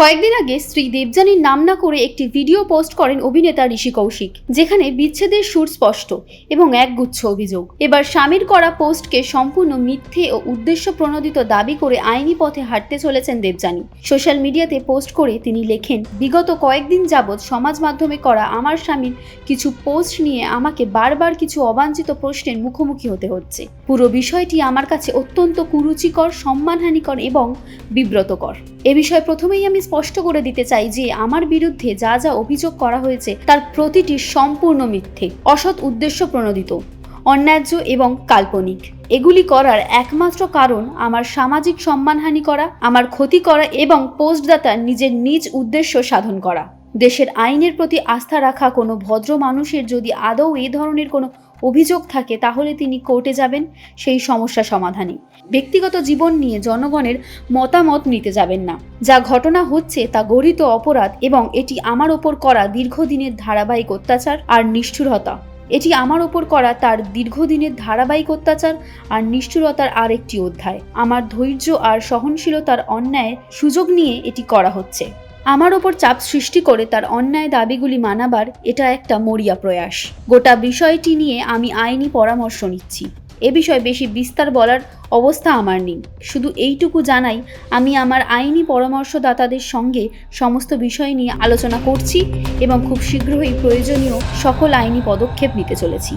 কয়েকদিন আগে স্ত্রী দেবযানীর নাম না করে একটি ভিডিও পোস্ট করেন অভিনেতা ঋষি কৌশিক, যেখানে বিচ্ছেদের সুর স্পষ্ট এবং একগুচ্ছ অভিযোগ। এবার স্বামীর করা পোস্টকে সম্পূর্ণ মিথ্যে ও উদ্দেশ্য প্রণোদিত দাবি করে আইনি পথে হাঁটতে চলেছেন দেবযানী। সোশ্যাল মিডিয়াতে পোস্ট করে তিনি লেখেন, বিগত কয়েকদিন যাবৎ সমাজ মাধ্যমে করা আমার স্বামীর কিছু পোস্ট নিয়ে আমাকে বারবার কিছু অবাঞ্ছিত প্রশ্নের মুখোমুখি হতে হচ্ছে। পুরো বিষয়টি আমার কাছে অত্যন্ত কুরুচিকর, সম্মানহানিকর এবং বিব্রতকর। এ বিষয়ে প্রথমেই আমি স্পষ্ট করে দিতে চাই যে আমার বিরুদ্ধে যা যা অভিযোগ করা হয়েছে তার প্রতিটি সম্পূর্ণ মিথ্যে, অসৎ উদ্দেশ্য প্রণোদিত, অন্যায্য এবং কাল্পনিক। এগুলি করার একমাত্র কারণ আমার সামাজিক সম্মানহানি করা, আমার ক্ষতি করা এবং পোস্টদাতার নিজের নিজ উদ্দেশ্য সাধন করা। দেশের আইনের প্রতি আস্থা রাখা কোনো ভদ্র মানুষের যদি আদৌ এই ধরনের কোনো অভিযোগ থাকে, তাহলে তিনি কোর্টে যাবেন, সেই সমস্যা সমাধানে। ব্যক্তিগত জীবন নিয়ে জনগণের মতামত নিতে যাবেন না। যা ঘটনা হচ্ছে তা গঠিত অপরাধ এবং এটি আমার ওপর করা দীর্ঘদিনের ধারাবাহিক অত্যাচার আর নিষ্ঠুরতা। এটি আমার ওপর করা তার দীর্ঘদিনের ধারাবাহিক অত্যাচার আর নিষ্ঠুরতার আরেকটি অধ্যায়। আমার ধৈর্য আর সহনশীলতার অন্যায়ের সুযোগ নিয়ে এটি করা হচ্ছে। আমার ওপর চাপ সৃষ্টি করে তার অন্যায় দাবিগুলি মানাবার এটা একটা মরিয়া প্রয়াস। গোটা বিষয়টি নিয়ে আমি আইনি পরামর্শ নিচ্ছি। এ বিষয়ে বেশি বিস্তার বলার অবস্থা আমার নেই। শুধু এইটুকু জানাই, আমি আমার আইনি পরামর্শদাতাদের সঙ্গে সমস্ত বিষয় নিয়ে আলোচনা করছি এবং খুব শীঘ্রই প্রয়োজনীয় সকল আইনি পদক্ষেপ নিতে চলেছি।